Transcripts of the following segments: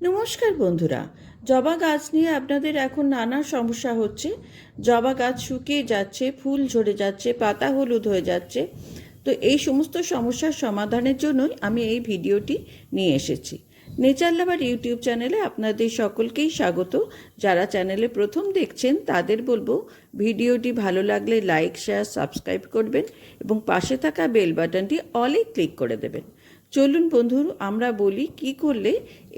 নমস্কার বন্ধুরা, জবা গাছ নিয়ে আপনাদের এখন নানা সমস্যা হচ্ছে। জবা গাছ শুকিয়ে যাচ্ছে, ফুল ঝরে যাচ্ছে, পাতা হলুদ হয়ে যাচ্ছে। তো এই সমস্ত সমস্যার সমাধানের জন্যই আমি এই ভিডিওটি নিয়ে এসেছি। নেচার লাভার ইউটিউব চ্যানেলে আপনাদের সকলকেই স্বাগত। যারা চ্যানেলে প্রথম দেখছেন, তাদের বলব, ভিডিওটি ভালো লাগলে লাইক, শেয়ার, সাবস্ক্রাইব করবেন এবং পাশে থাকা বেল বাটনটি অলে ক্লিক করে দেবেন। চলুন বন্ধু আমরা বলি কি করলে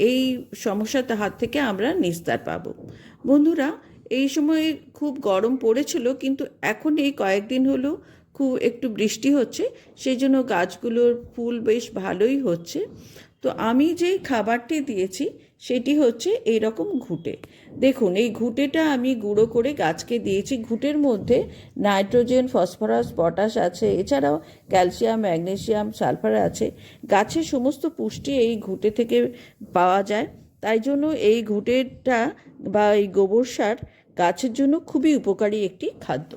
এই সমস্যাটা হাত থেকে আমরা নিস্তার পাব। বন্ধুরা, এই সময় খুব গরম পড়েছিল, কিন্তু এখন এই কয়েকদিন হলো খুব একটু বৃষ্টি হচ্ছে, সেই জন্য গাছগুলোর ফুল বেশ ভালোই হচ্ছে। তো আমি যে খাবারটি দিয়েছি, সেটি হচ্ছে এই রকম ঘুঁটে। দেখুন, এই ঘুঁটেটা আমি গুঁড়ো করে গাছকে দিয়েছি। ঘুঁটের মধ্যে নাইট্রোজেন, ফসফরাস, পটাশ আছে, এছাড়াও ক্যালসিয়াম, ম্যাগনেসিয়াম, সালফার আছে। গাছের সমস্ত পুষ্টি এই ঘুঁটে থেকে পাওয়া যায়। তাই জন্য এই ঘুঁটেটা বা এই গোবর সার গাছের জন্য খুবই উপকারী একটি খাদ্য।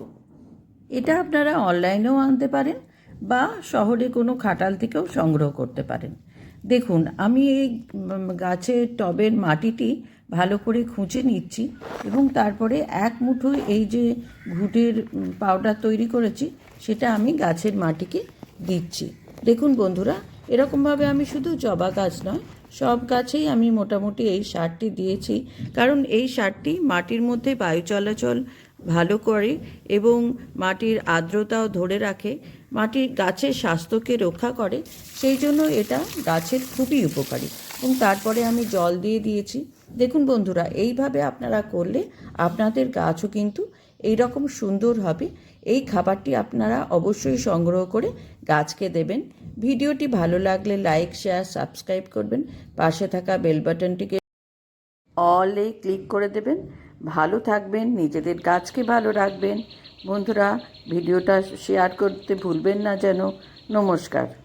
এটা আপনারা অনলাইনেও আনতে পারেন বা শহরে কোনো খাটাল থেকেও সংগ্রহ করতে পারেন। দেখুন, আমি এই গাছের টবের মাটিটি ভালো করে খুঁচে নিচ্ছি এবং তারপরে এক মুঠো এই যে ঘুটের পাউডার তৈরি করেছি, সেটা আমি গাছের মাটিকে দিচ্ছি। দেখুন বন্ধুরা, এরকমভাবে আমি শুধু জবা গাছ নয়, সব গাছেই আমি মোটামুটি এই সারটি দিয়েছি। কারণ এই সারটি মাটির মধ্যে বায়ু চলাচল ভালো করে এবং মাটির আর্দ্রতাও ধরে রাখে, মাটির গাছের স্বাস্থ্যকে রক্ষা করে, সেই জন্য এটা গাছের খুবই উপকারী। এবং তারপরে আমি জল দিয়ে দিয়েছি। দেখুন বন্ধুরা, এইভাবে আপনারা করলে আপনাদের গাছও কিন্তু এই রকম সুন্দর হবে। এই খাবারটি আপনারা অবশ্যই সংগ্রহ করে গাছকে দেবেন। ভিডিওটি ভালো লাগলে লাইক, শেয়ার, সাবস্ক্রাইব করবেন। পাশে থাকা বেল বাটনটিকে অলে ক্লিক করে দেবেন। ভালো থাকবেন নিজেদের গাছকে ভালো রাখবেন। বন্ধুরা ভিডিওটা শেয়ার করতে ভুলবেন না যেন। নমস্কার।